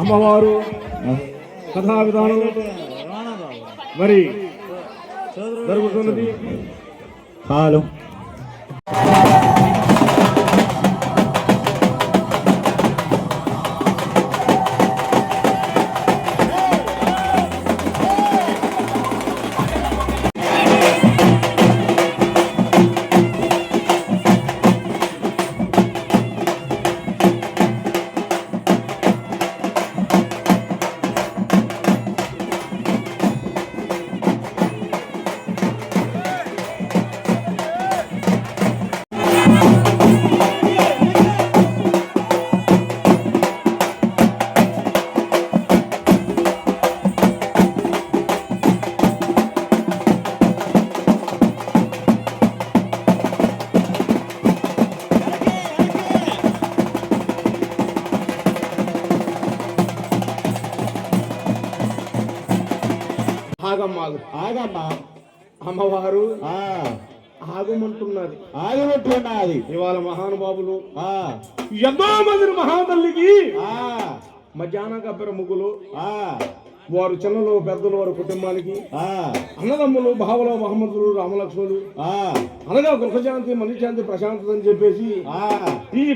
అమ్మవారు కథా విధానం. మరి జరుగుతున్నది. హలో ఆగమ్మాగు ఆగమ్మా. అమ్మవారు ఆ, ఆగమంటున్నది. ఆగబెట్టున్నది ఇవాళ మహానుభావులు ఆ, ఎంతో మంది మహాతల్లికి ఆ, మధ్యాహ్న గబ్బర ముగ్గులు ఆ, వారు చిన్నలు పెద్దలు వారి కుటుంబానికి ఆ, అన్నదమ్ములు భావలు మహమ్మదులు రామలక్ష్మణులు ఆ, అనగా గృహశాంతి మనశ్శాంతి ప్రశాంతత అని చెప్పేసి ఆ, ఈ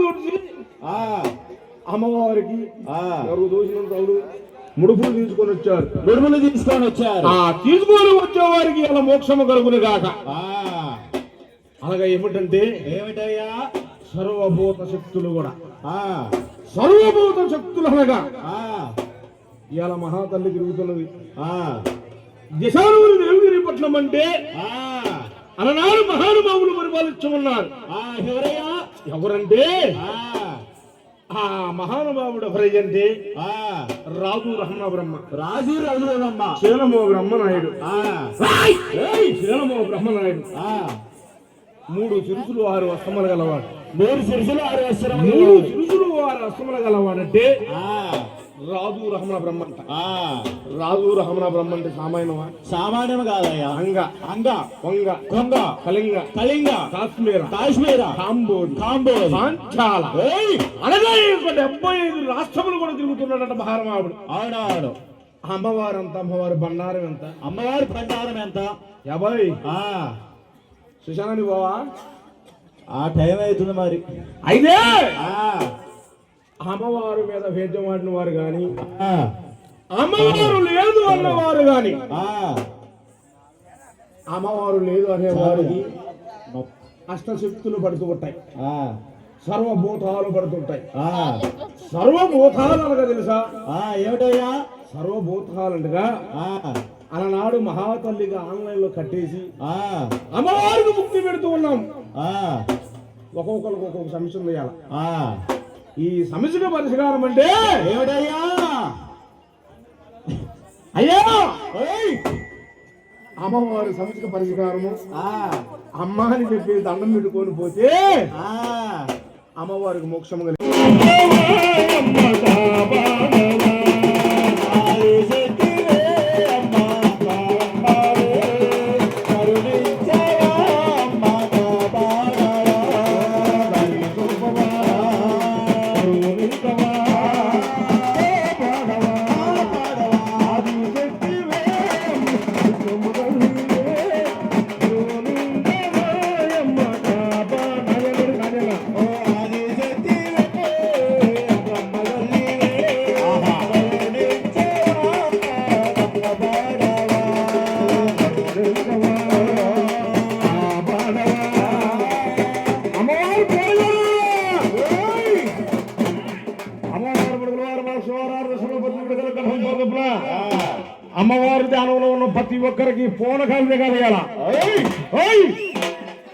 తోటి ఆ, అమ్మవారికి ఆ. ఎవరు దోషినంత వాళ్ళు ముడుపులు తీసుకొని వచ్చారు. విడుదల తీసుకొని వచ్చారు. ఆ తీసుకొని వచ్చే వారికి ఇలా మోక్షము కలుగును గాక. ఆ, అనగా ఏమిటంటే ఏమిటయ్యా? సర్వభూత శక్తులు కూడా. ఆ, సర్వభూత శక్తులు అనగా ఆ, ఇవాళ మహాతల్లి తిరుగుతున్నది. ఆ, దిశానువులు దేవుగిరి పట్నం అంటే ఆ, అలనాడు మహానుభావులు పరిపాలించమన్నారు. ఆ, ఎవరయ్యా? ఎవరంటే ఆ, ఆ మహానుభావుడు ఎవరంటే ఆ, రాజు రమణ బ్రహ్మ రాజు రఘురమ్మ శీలమో బ్రహ్మనాయుడు. ఆ, ఏయ్! శీలమో బ్రహ్మనాయుడు. ఆ, మూడు చిరుసులు ఆరు అస్తమలు గలవాడు. మూడు సిరుసులు ఆరు వస్త్రములు మూడు చిరుసులు ఆరు అస్తమలు గలవాడంటే ఆ, రాజు రమణ బ్రహ్మ అంట ఆ, రాజు రమణ బ్రహ్మ అంటే సామాన్యమా సామాన్యం కాదయ్యా. అంగ. అంగ. వంగ కొంగ. కళింగ. కళింగ. కాశ్మీర. కాశ్మీర. కాంబోజ్ కాంబోజ్ పాంచాల! అనగా డెబ్బై ఐదు రాష్ట్రములు కూడా తిరుగుతున్నాడట మహారాముడు అవునవును. అమ్మవారు అంత అమ్మవారి బండారం ఎంత? అమ్మవారి బండారం ఎంత? యాభై. ఆ. సుశాని బావా ఆ టైం అవుతుంది మరి. అయితే ఆ. అమ్మవారు మీద భేద్యం ఆడిన వారు గాని ఆ, అమ్మవారు లేదు అన్నవారు గాని ఆ. అమ్మవారు లేదు అనేవారికి అష్టశక్తులు పడుతూ ఉంటాయి. సర్వభూతాలు పడుతుంటాయి సర్వభూతాలు అనగా తెలుసా? ఏమిటయ్యా? సర్వభూతాలు అనగా ఆ, అలనాడు మహాతల్లిగా ఆన్లైన్లో కట్టేసి అమ్మవారికి ముక్తి పెడుతూ ఉన్నాం. ఒక్కొక్కరికి ఒక్కొక్క సమస్య వేయాలి. ఈ సమస్యకు పరిష్కారం అంటే ఏమిటయ్యా అయ్యా ఏయ్! అమ్మవారి సమస్యకు పరిష్కారము ఆ, అమ్మ అని చెప్పి దండం పెట్టుకొని పోతే ఆ. అమ్మవారికి మోక్షము కలిగి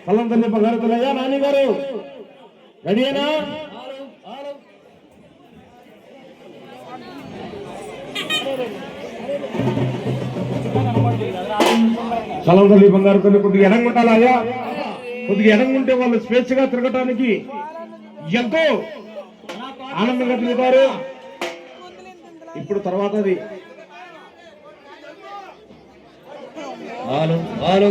కళ్ళం తల్లి బంగారు నాన్నగారు. నాని గారు రెడీనా కళ్ళం తల్లి బంగారు తల్లి కొద్దిగా ఎనంగుంటాలా కొద్దిగా ఎనంగుంటే వాళ్ళు స్వేచ్ఛగా తిరగటానికి ఎంతో ఆనందంగా తిరుగుతారు ఇప్పుడు తర్వాత అది. హలో హలో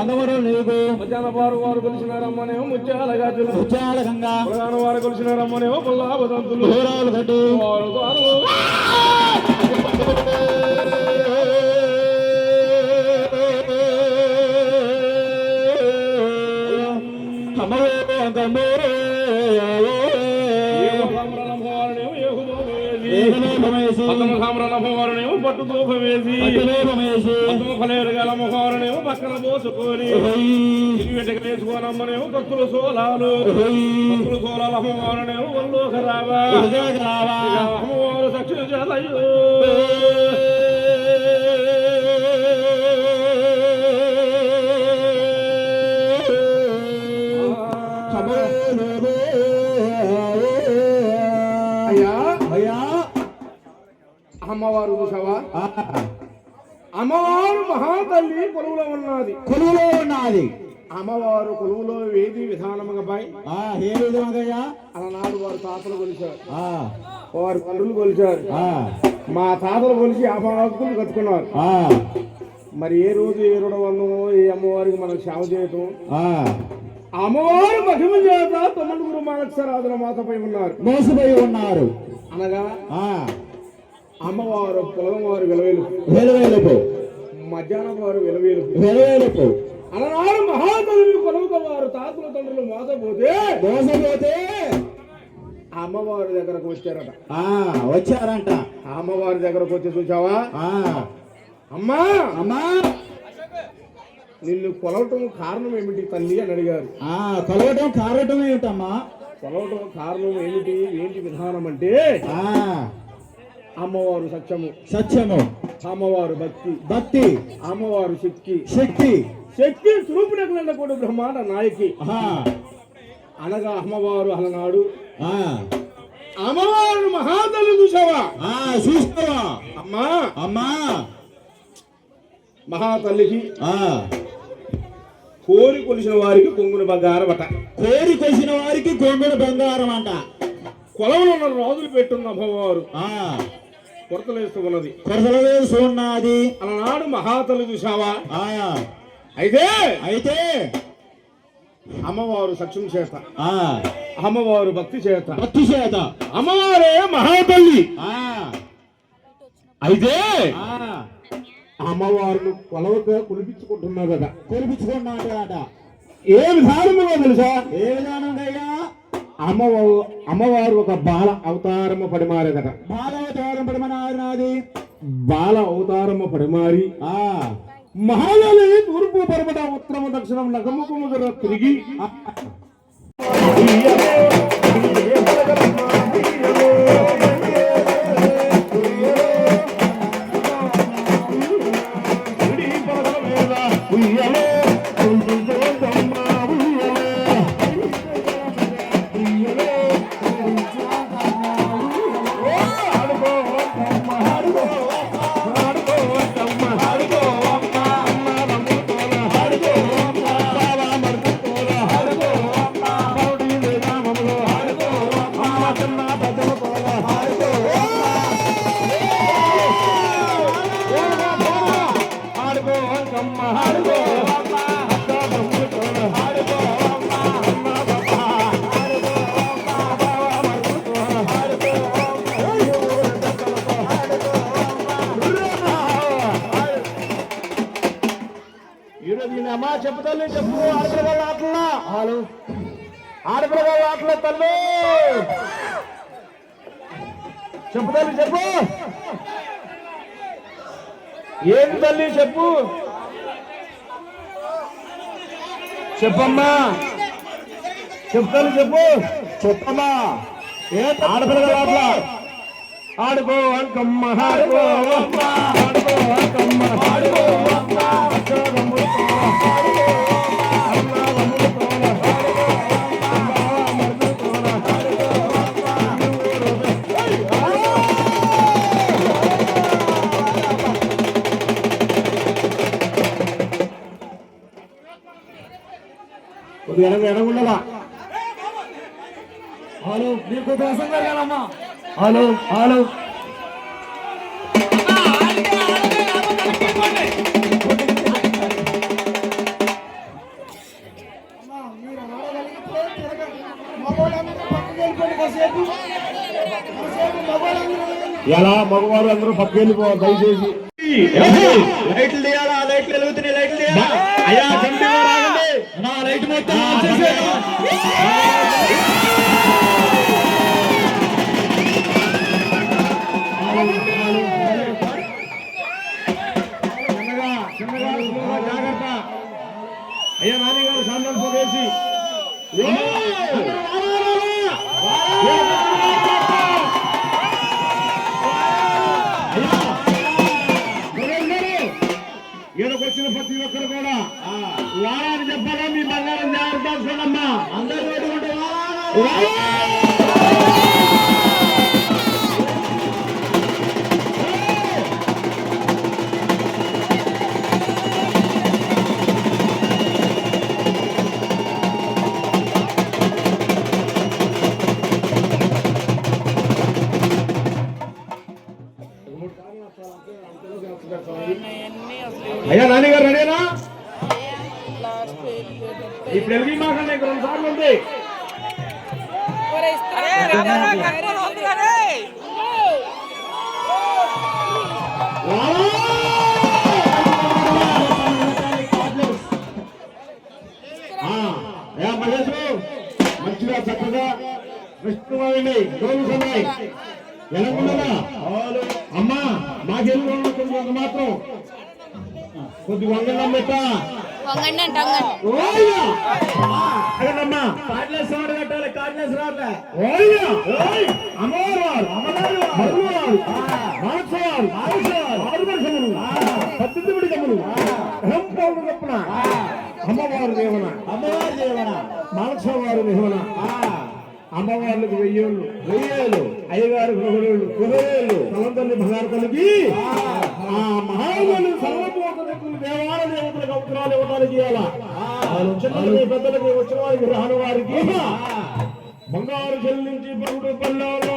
వందవరం నీకు. మధ్యాహ్న వారు వారు కొలిసినారమ్మనేమో ముత్యాల గాజులు. ఉచ్చాలకంగా ప్రధాన వారు కొలిసినారమ్మనేమో పుల్లాభదంతులు దూరాలు కట్టు. అమ్మో అంతమ్మో పట్టుతో వేసి అఖిలోకమేసి అతము ఫలేరుగల మొహారనేమో పక్కన పోసుకొని వెంటకలేసుకోనమ్మనేమో కత్తులు సోలాలు. కత్తులు సోలాల అమ్మవారనేమో ఒళ్ళోకి రావా. అమ్మవారు సక్షి చేతయ్యో అయ్యా. అమ్మవారు చూసావా? అమ్మవారు మహాతల్లి కొలువులో ఉన్నది. కొలువులో ఉన్నది. అమ్మవారు కొలువులో వేది విధానముగా పై ఆ, ఏ విధంగా అలనాడు వారు తాతలు కొలిచారు. ఆ, వారు తండ్రులు కొలిచారు. ఆ, మా తాతలు కొలిచి అమ్మవారు కట్టుకున్నారు. ఆ, మరి ఏ రోజు ఏ రుణవందమో ఏ అమ్మవారికి మనం సేవ చేయటం? ఆ. అమ్మవారు మహిమ చేత తొమ్మిదిగురు మానక్షరాధుల మాతపై ఉన్నారు. మోసపోయి ఉన్నారు. అనగా ఆ, అమ్మవారు పొలగవారు విలవేలు. వెలువేలుపు. మధ్యాహ్నం వారు విలవేలు. వెలువేలుపు. అలనాడు మహాతల్లి కొలువుక వారు తాతల తండ్రులు మోసపోతే మోసపోతే అమ్మవారి దగ్గరకు వచ్చారట. ఆ, వచ్చారంట. అమ్మవారి దగ్గరకు వచ్చి చూసావా ఆ, అమ్మా! అమ్మా! నిన్ను కొలవటం కారణం ఏమిటి తల్లి అని అడిగారు. ఆ, కలవటం కారటం ఏమిటమ్మా? కొలవటం కారణం ఏమిటి? ఏంటి విధానం అంటే ఆ, అమ్మవారు సత్యము. సత్యము. అమ్మవారు భక్తి. భక్తి. అమ్మవారు శక్తి. శక్తి. శక్తి స్వరూపునకులంద కూడా బ్రహ్మాండ నాయకి. అనగా అమ్మవారు అలనాడు. ఆ, అమ్మవారు మహాతల్లి చూసావా? ఆ, చూస్తావా అమ్మా. అమ్మా. మహాతల్లికి ఆ, కోరి కొలిసిన వారికి కొంగున బంగారమట. కోరి కొలిసిన వారికి కొంగుల బంగారం అంట కొలవలో ఉన్న రాజులు పెట్టున్న అమ్మవారు. ఆ, కొరతలేస్తూ ఉన్నది కొరసల వేసి ఉన్నది అలనాడు మహాతల్లి చూసావా అయితే అయితే అమ్మవారు సత్యం చేత. ఆ, అమ్మవారు భక్తి చేత. భక్తి చేత. అమ్మవారే మహాతల్లి. ఆ, అయితే ఆ, అమ్మవారిని కొలవక కులిపించుకుంటున్నదట కొలిపించుకున్నాడట ఏ విధానములో తెలుసా? ఏ విధానంగా అమ్మవారు అమ్మవారు ఒక బాల అవతారము పడిమారేదట బాలవతారం పడమనాది బాల అవతారము పడిమారి. ఆ, మహానది తూర్పు పరమట ఉత్తరము దక్షిణం నగముఖము తిరిగి. అమ్మా చెప్పు ఆడపిల్లల ఆటలా హలో. ఆడపిల్లల ఆటల తల్లి. చెప్పు తల్లి చెప్పు. ఏం తల్లి చెప్పు. చెప్పమ్మా. చెప్పు తల్లి చెప్పు. చెప్పమ్మా. ఏ ఆడపిల్లల ఆటల ఆడుకో అంకమ్మ ఆడుకో అమ్మ ఆడుకో అంకమ్మ. ఆడుకో అమ్మ. కొద్దిగా ఎడగ ఎడగుండాలా హలో హలో హలో ఎలా? మగవారు అందరూ పక్క వెళ్ళిపోవాలి దయచేసి. లైట్లు తీయాలా? లైట్లు వెలుగుతున్నాయి లైట్లు తీయాలా? అయ్యా లైట్ మొత్తం ఆఫ్ చేసేయ్. వారాన్ని చెప్పాలా? మీ బంగారం జాగ్రత్త చూడమ్మా అందరూ పెట్టుకుంటే ఇప్పుడు ఎల్గి మాకండి ఇంక రెండు సార్లు ఉంది మంచిగా చక్కగా విష్ణువారిని డోలు సమయ్ అమ్మా కొంచెం మాత్రం కొద్ది వంగడం పెట్ట వంగండి అంటే వంగండి అమ్మా కార్డ్లెస్ వాడు కట్టాలి కార్డ్లెస్ రావట్లే ఓయ్యా ఓయ్ అమ్మవారు అమ్మవారు మరువారు మానసవారు మానసవారు ఆరుదర్శములు పద్దెనిమిది గమ్ములు అహం పౌరు గప్పున అమ్మవారు దేవన అమ్మవారి దేవన మానసవారు దేవన అమ్మవార్లకు వెయ్యేళ్ళు వెయ్యేళ్ళు అయ్యగారు గృహరేళ్ళు గృహరేళ్ళు తలంతల్లి భగారతలకి ఆ మహాబలి సర్వపోతలకు దేవాల దేవతలకు అవసరాలు ఇవ్వడానికి చేయాలా చిన్నలకి పెద్దలకి వచ్చిన వారికి రాని వారికి బంగారు చెల్లించి పరుడు పల్లెలో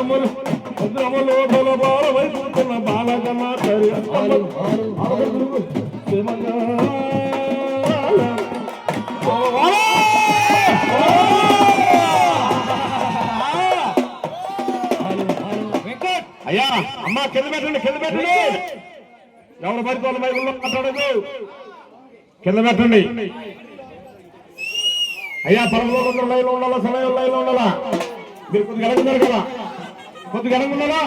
భద్రములు భద్రములు బలబాల వైపుతున్న బాలకన్న అయ్యా అమ్మ కింద పెట్టండి కింద పెట్టండి. ఎవరు పడితే వాళ్ళ మైకుల్లో మాట్లాడదు కింద పెట్టండి. అయ్యా పరమలో లైన్లో ఉండాలా సమయంలో లైన్లో ఉండాలా? మీరు కొద్దిగా కదా కొద్దిగా అడుగున్నారా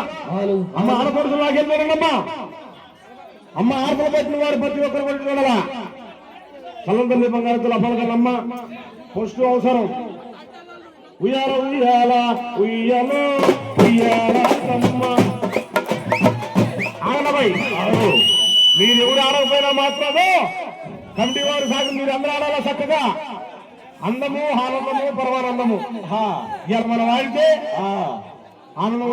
అమ్మ ఆడపడుతు లాగెళ్ళారండి అమ్మా అమ్మ ఆడపడ పెట్టిన వారు ప్రతి ఒక్కరు పట్టి చూడాలా కళ్ళం తల్లి బంగారతులు అప్పలకల్లమ్మ పోస్టు అవసరం. ఉయ్యాల ఉయ్యాల ఉయ్యాల ఆడబై మీరు ఎవరు ఆడకపోయినా మాత్రమే కమిటీ వారు సాగు మీరు అందరూ ఆడాలా చక్కగా? అందము ఆనందము పరమానందము. ఇవాళ మనం ఆడితే ఆనందం